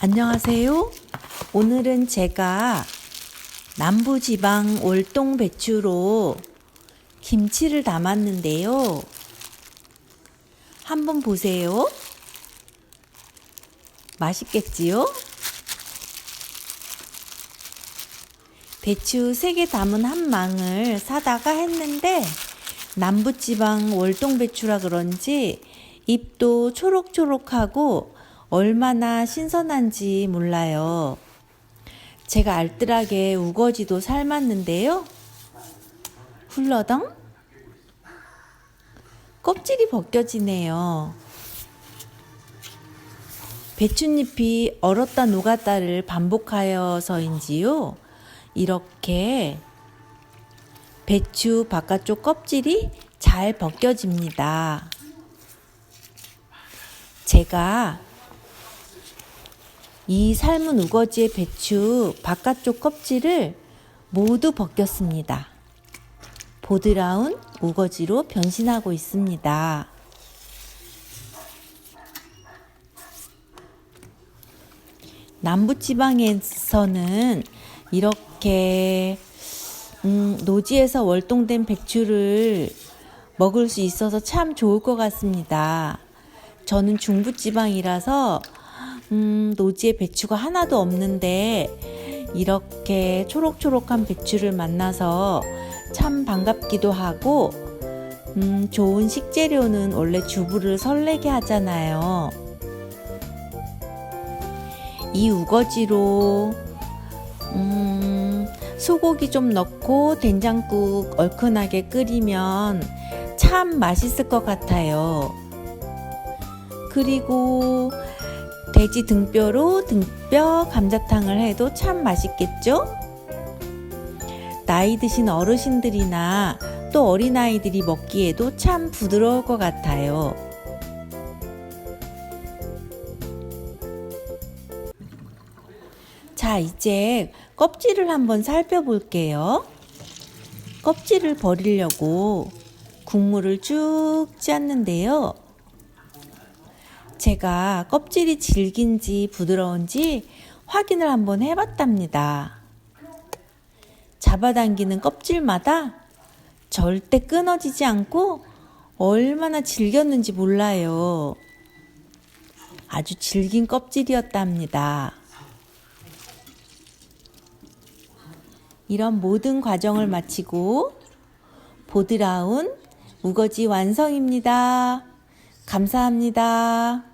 안녕하세요. 오늘은 제가 남부지방 월동 배추로 김치를 담았는데요. 한번 보세요. 맛있겠지요? 배추 3개 담은 한 망을 사다가 했는데 남부지방 월동 배추라 그런지 잎도 초록초록하고 얼마나 신선한지 몰라요. 제가 알뜰하게 우거지도 삶았는데요. 훌러덩? 껍질이 벗겨지네요. 배춧잎이 얼었다 녹았다를 반복하여서인지요. 이렇게 배추 바깥쪽 껍질이 잘 벗겨집니다. 제가 이 삶은 우거지의 배추 바깥쪽 껍질을 모두 벗겼습니다. 보드라운 우거지로 변신하고 있습니다. 남부지방에서는 이렇게 음, 노지에서 월동된 배추를 먹을 수 있어서 참 좋을 것 같습니다. 저는 중부지방이라서 음, 노지에 배추가 하나도 없는데 이렇게 초록초록한 배추를 만나서 참 반갑기도 하고 음, 좋은 식재료는 원래 주부를 설레게 하잖아요. 이 우거지로 음, 소고기 좀 넣고 된장국 얼큰하게 끓이면 참 맛있을 것 같아요. 그리고 돼지 등뼈로 등뼈 감자탕을 해도 참 맛있겠죠? 나이 드신 어르신들이나 또 어린아이들이 먹기에도 참 부드러울 것 같아요. 자, 이제 껍질을 한번 살펴볼게요. 껍질을 버리려고 국물을 쭉 짰는데요. 제가 껍질이 질긴지 부드러운지 확인을 한번 해봤답니다. 잡아당기는 껍질마다 절대 끊어지지 않고 얼마나 질겼는지 몰라요. 아주 질긴 껍질이었답니다. 이런 모든 과정을 마치고 보드라운 우거지 완성입니다. 감사합니다.